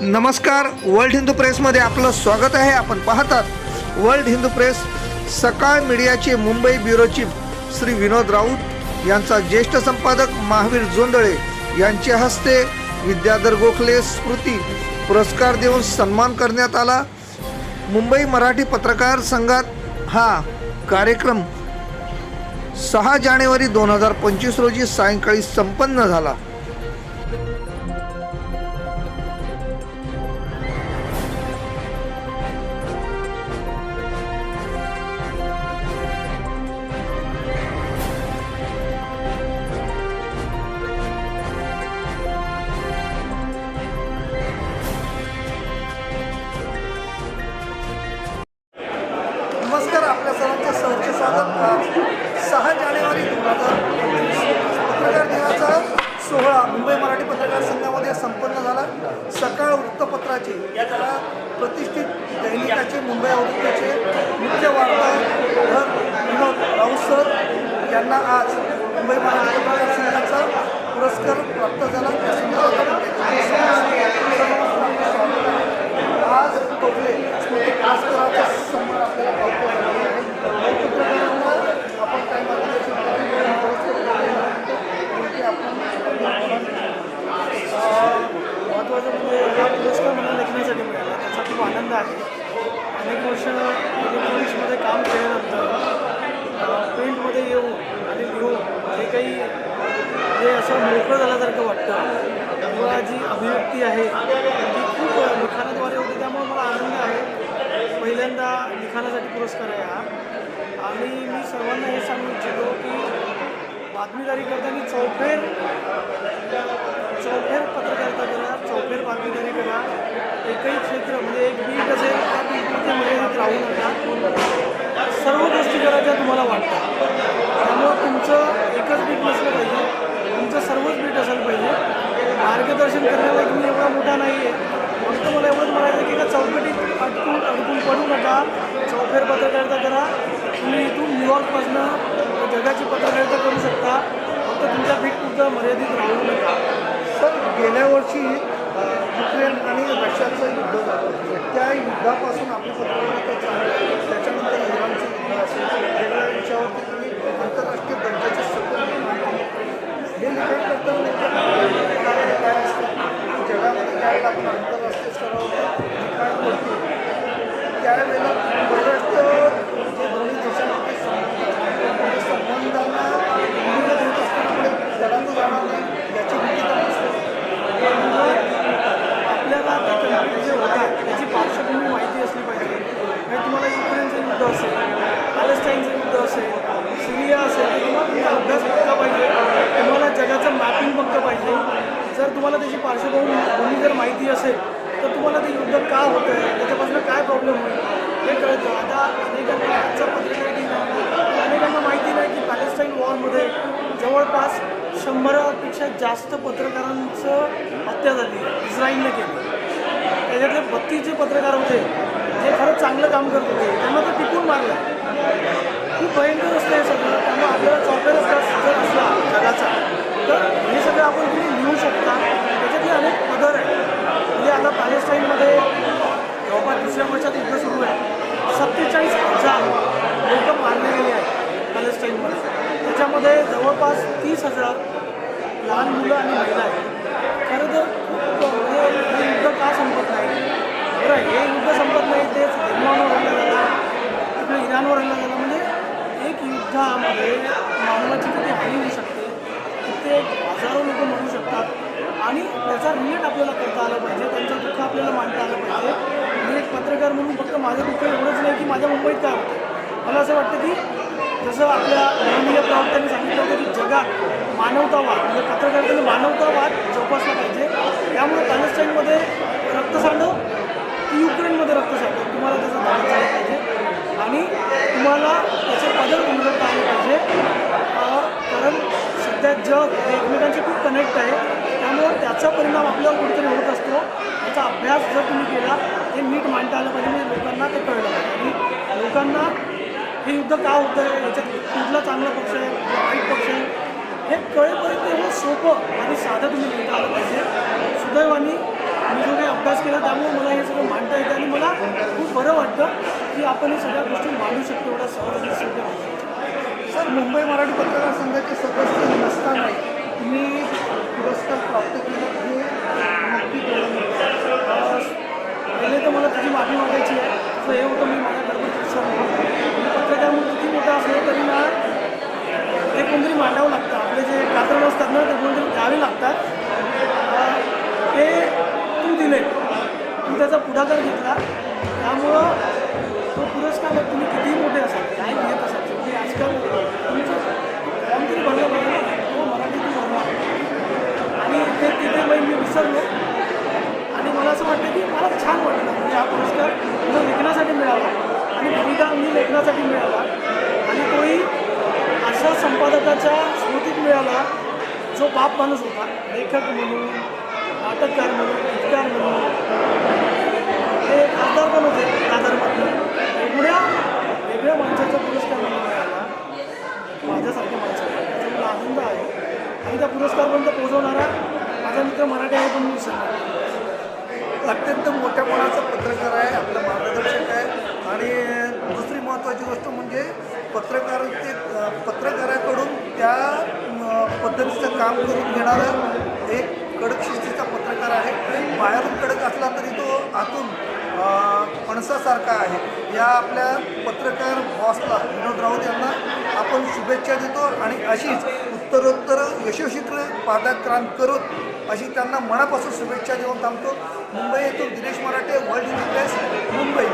नमस्कार वर्ल्ड हिंदू प्रेसमध्ये आपलं स्वागत आहे. आपण पाहतात वर्ल्ड हिंदू प्रेस सकाळ मीडियाचे मुंबई ब्युरो चीफ श्री विनोद राऊत यांचा ज्येष्ठ संपादक महावीर जोंदळे यांच्या हस्ते विद्याधर गोखले स्मृती पुरस्कार देऊन सन्मान करण्यात आला. मुंबई मराठी पत्रकार संघात हा कार्यक्रम सहा जानेवारी दोन हजार पंचवीस रोजी सायंकाळी संपन्न झाला. कार्य संपन्न झालं. सकाळ वृत्तपत्राचे त्याला प्रतिष्ठित दैनिकाचे मुंबई आवृत्तीचे मुख्य वार्ताहर विनोद राऊत सर यांना आज मुंबई मराठी संघाचा पुरस्कार प्राप्त झाला. त्या संदर्भात आज टोपले स्मृती पुरस्काराचा सन्मान आपल्याला पावतो पत्रकारांना आपण काय मार्गदर्शन महत्त्वाचं म्हणजे हा पुरस्कार मला लेखनासाठी मिळाला त्याचा खूप आनंद आहे अनेक वर्ष इलेक्ट्रॉनिक्समध्ये काम केल्यानंतर प्रिंटमध्ये येऊन आणि लिहून जे काही जे असं मोकळं झाल्यासारखं वाटतं किंवा जी अभिव्यक्ती आहे ती खूप लिखाणाद्वारे होती त्यामुळे मला आनंद आहे. पहिल्यांदा लिखाणासाठी पुरस्कार आहे हा. आणि मी सर्वांना हे सांगू इच्छितो की बातमीदारी करताना चौफेर चौफेर पत्रकारिता करा चौफेर बातमीदारी करा. एकही क्षेत्र म्हणजे एक बीट असेल त्या बीटमध्ये राहू नका सर्व गोष्टी करायच्या तुम्हाला वाटतात. त्यामुळं तुमचं एकच बीट नसलं पाहिजे. तुमचं सर्वच बीट असायला पाहिजे. मार्गदर्शन करण्याला तुम्ही एवढा मोठा नाही आहे फक्त मला एवढंच म्हणायचं की का चौकटीत अडकून अडकून पडू नका. चौफेर पत्रकारिता करा. तुम्ही इथून न्यूयॉर्कपासनं जगाची पत्रकारिता करू शकता. फक्त तुमच्या बीटपुरतं मर्यादित राहू नका. सर गेल्या वर्षी युक्रेन आणि रशियाचं युद्ध झालं. त्या युद्धापासून आपली पत्रकारिता चालू त्याच्यानंतर इराणचं युद्ध असेल. वेगवेगळ्या विषयावरती तुम्ही आंतरराष्ट्रीय दर्जाचे सतत हे लिखाण करताना नेमकं काय काय असतं जगामध्ये काय आपण आंतरराष्ट्रीय स्तरावर लिखाण करतो त्यावेळेला परराष्ट्र जे दोन्ही देशांमध्ये संबंध आहे, संबंधांना मूल्य देत असताना पुढे जगाचं जाणार नाही याची भीती तर असते आपल्याला ते कन्फ्लिक्ट जे होतात त्याची पार्श्वभूमी माहिती असली पाहिजे म्हणजे तुम्हाला युक्रेनचं युद्ध असेल पॅलेस्टाईनचं युद्ध असेल सिरिया असेल तर तुम्हाला तुम्ही अभ्यास पक्का पाहिजे तुम्हाला जगाचं मॅपिंग पक्का पाहिजे जर तुम्हाला त्याची पार्श्वभूमी जर माहिती असेल तर तुम्हाला ते युद्ध का होतं आहे त्याच्यापासून काय प्रॉब्लेम होईल? हे कळतं. आता अनेकांना आजचा पत्रकार अनेकांना माहिती नाही की पॅलेस्टाईन वॉरमध्ये जवळपास शंभरापेक्षा जास्त पत्रकारांचं हत्या झाली इस्रायलने केली. त्याच्यातले बत्तीस जे पत्रकार होते जे खरंच चांगलं काम करत होते. त्यांना तर टिकून मारलं. खूप भयंकर असतं हे सगळं. त्यामुळे आपल्याला चौकाच जर असला जगाचा तर हे सगळं आपण तुम्ही लिहू शकता. त्याच्यातले अनेक पदर आहेत. म्हणजे आता पॅलेस्टाईनमध्ये जवळपास दुसऱ्या वर्षात युद्ध सुरू आहे. सत्तेचाळीस हजार लोक मारले गेले आहेत पॅलेस्टाईनमध्ये. त्याच्यामध्ये जवळपास तीस हजार लहान मुलं आणि महिला आहेत. खरं तर म्हणजे हे युद्ध का संपत नाही? बरं हे युद्ध संपत नाही तेच लेबनॉनवर हल्ला झाला तिकडे इराणवर हल्ला झाला. म्हणजे एक युद्धामध्ये मानवाची किती हानी होऊ हजारो लोक म्हणू शकतात. आणि त्याचा रिलेट आपल्याला करता आलं पाहिजे. त्यांचं दुःख आपल्याला मांडता आलं पाहिजे. मी एक पत्रकार म्हणून फक्त माझं दुःख एवढंच नाही की माझ्या मुंबईत काय होतं. मला असं वाटतं की जसं आपल्या माननीय प्रवक्त्यांनी सांगितलं होतं की जगात मानवतावाद म्हणजे पत्रकारितेने मानवतावाद जोपासला पाहिजे त्यामुळे पॅलेस्टाईनमध्ये रक्तसांडव की युक्रेनमध्ये रक्तसांडव तुम्हाला त्याचा धाडस झाला पाहिजे आणि तुम्हाला त्याचे पदर उमटवता आले पाहिजे अं, कारण सध्या जग हे एकमेकांशी खूप कनेक्ट आहे. त्यामुळं त्याचा परिणाम आपल्यावर कुठेतरी होत असतो. त्याचा अभ्यास जर तुम्ही केला हे नीट मांडता आलं पाहिजे. म्हणजे लोकांना ते कळलं आणि लोकांना हे युद्ध का होतं आहे याच्यात कुठला चांगला पक्ष आहे? वाईट पक्ष आहे? हे कळेपर्यंत एवढं सोपं आणि साधं तुम्ही लिहिता आलं पाहिजे. सुदैवाने मी जो काही अभ्यास केला त्यामुळे मला हे सगळं मांडता येतं. आणि मला खूप बरं वाटतं की आपण हे सगळ्या गोष्टी मांडू शकतो एवढा सहज सोप्या मुंबई मराठी पत्रकार संघाचे सदस्य नसतानाही तुम्ही पुरस्कार प्राप्त केला हे नक्की कळलं पहिले तर मला तुझी माफी मागायची आहे. तुझं हे होतं मी माझ्या गडबड पत्रकार म्हणून किती मोठा असलं तरी ना ते कोणतरी मांडावं लागतं. आपले जे कातरण असतात ना ते कोणतरी द्यावे लागतात. ते तू दिले तू त्याचा पुढाकार घेतला त्यामुळं तो पुरस्कार तुम्ही कितीही मोठे असाल काय घेत असाल शेवटी आजकाल तुमचं फॉर्म तरी भरला पाहिजे ना तो मराठीतून भरला आणि ते तिथे मग मी विसरलो आणि मला असं वाटतं की मला छान वाटलं म्हणजे हा पुरस्कार मला लेखनासाठी मिळाला. आणि भूमिका मी लेखनासाठी मिळाला. आणि तोही अशा संपादकाच्या स्मृतीत मिळाला जो बाप माणूस होता. लेखक म्हणून नाटककार म्हणून गीतकार म्हणून. हे खासदार पण होते म्हणून एवढ्या वेगळ्या माणसाचा पुरस्कार मला मिळाला माझ्यासारख्या माणसाला. त्याचा मला आनंद आहे. आणि त्या पुरस्कारपर्यंत पोहोचवणारा माझा मित्र मराठी आहे पण मी विसरणार अत्यंत मोठ्या कोणाचं आणि दुसरी महत्त्वाची गोष्ट म्हणजे पत्रकार ते पत्रकाराकडून त्या पद्धतीचं काम करून घेणारा एक कडक शिस्तीचा पत्रकार आहे. बाहेरून कडक असला तरी तो आतून फणसासारखा आहे. या आपल्या पत्रकार बॉसला विनोद राऊत यांना आपण शुभेच्छा देतो आणि अशीच उत्तरोत्तर यशस्वी पादाक्रांत करत अशी त्यांना मनापासून शुभेच्छा देऊन थांबतो. मुंबई येथून दिनेश मराठे वर्ल्ड एक्सप्रेस मुंबई.